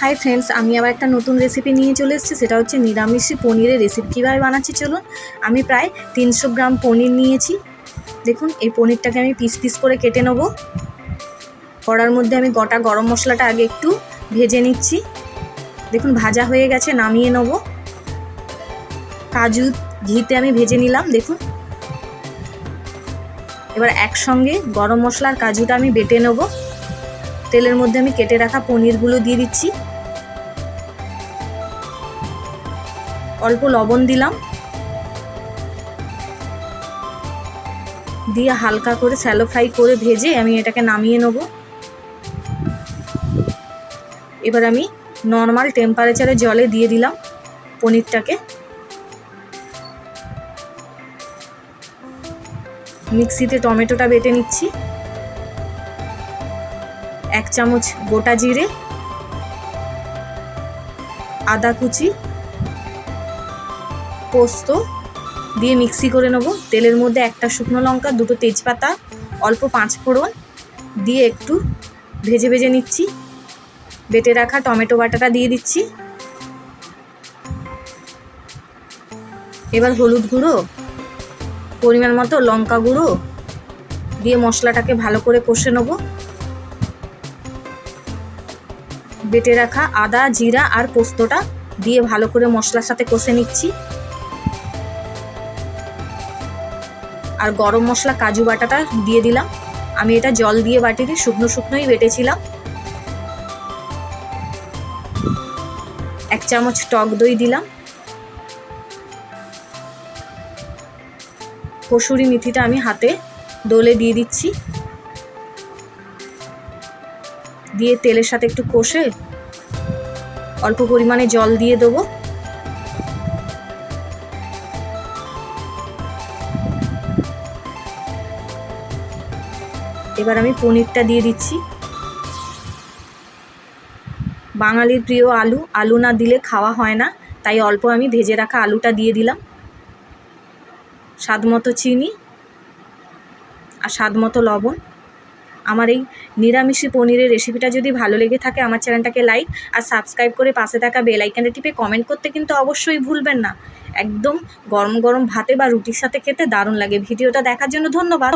Hi friends, আমি আবার একটা নতুন রেসিপি নিয়ে চলে এসেছি, সেটা হচ্ছে নিরামিষি পনিরের রেসিপি কীভাবে বানাচ্ছি চলুন, আমি প্রায় তিনশো গ্রাম পনির নিয়েছি। দেখুন, এই পনিরটাকে আমি পিস পিস করে কেটে নেব। কড়ার মধ্যে আমি গোটা গরম মশলাটা আগে একটু ভেজে নিচ্ছি। দেখুন, ভাজা হয়ে গেছে, নামিয়ে নেব। কাজু ঘিতে আমি ভেজে নিলাম, দেখুন। এবার একসঙ্গে গরম মশলার কাজুটা আমি বেটে নেব। তেলের মধ্যে আমি কেটে রাখা পনিরগুলো দিয়ে দিচ্ছি। অল্প লবণ দিলাম। দিয়ে হালকা করে স্যালো ফ্রাই করে ভেজে আমি এটাকে নামিয়ে নেব। এবার আমি নর্মাল টেম্পারেচারে জলে দিয়ে দিলাম পনিরটাকে। মিক্সিতে টমেটোটা বেটে নিচ্ছি। এক চামচ গোটা জিরে, আদা কুচি, পোস্ত দিয়ে মিক্সি করে নেব। তেলের মধ্যে একটা শুকনো লঙ্কা, দুটো তেজপাতা, অল্প পাঁচ ফোড়ন দিয়ে একটু ভেজে ভেজে নিচ্ছি। বেটে রাখা টমেটো বাটাটা দিয়ে দিচ্ছি। এবার হলুদ গুঁড়ো, পরিমাণ মতো লঙ্কা গুঁড়ো দিয়ে মশলাটাকে ভালো করে কষে নেব। বেটে রাখা আদা, জিরা আর পোস্তটা দিয়ে ভালো করে মশলার সাথে কষে নিচ্ছি। আর গরম মশলা কাজু বাটাটা দিয়ে দিলাম। আমি এটা জল দিয়ে বাটিতে শুকনো শুকনোই বেটেছিলাম। এক চামচ টক দই দিলাম। কসুরি মেথিটা আমি হাতে দোলে দিয়ে দিচ্ছি। দিয়ে তেলের সাথে একটু কষে অল্প পরিমাণে জল দিয়ে দেবো। এবার আমি পনিরটা দিয়ে দিচ্ছি। বাঙালির প্রিয় আলু আলু না দিলে খাওয়া হয় না, তাই অল্প আমি ভেজে রাখা আলুটা দিয়ে দিলাম। স্বাদ মতো চিনি আর স্বাদ মতো লবণ। আমার এই নিরামিষি পনিরের রেসিপিটা যদি ভালো লেগে থাকে আমার চ্যানেলটাকে লাইক আর সাবস্ক্রাইব করে পাশে থাকা বেল আইকনটা টিপে কমেন্ট করতে কিন্তু অবশ্যই ভুলবেন না। একদম গরম গরম ভাতে বা রুটির সাথে খেতে দারুণ লাগে। ভিডিওটা দেখার জন্য ধন্যবাদ।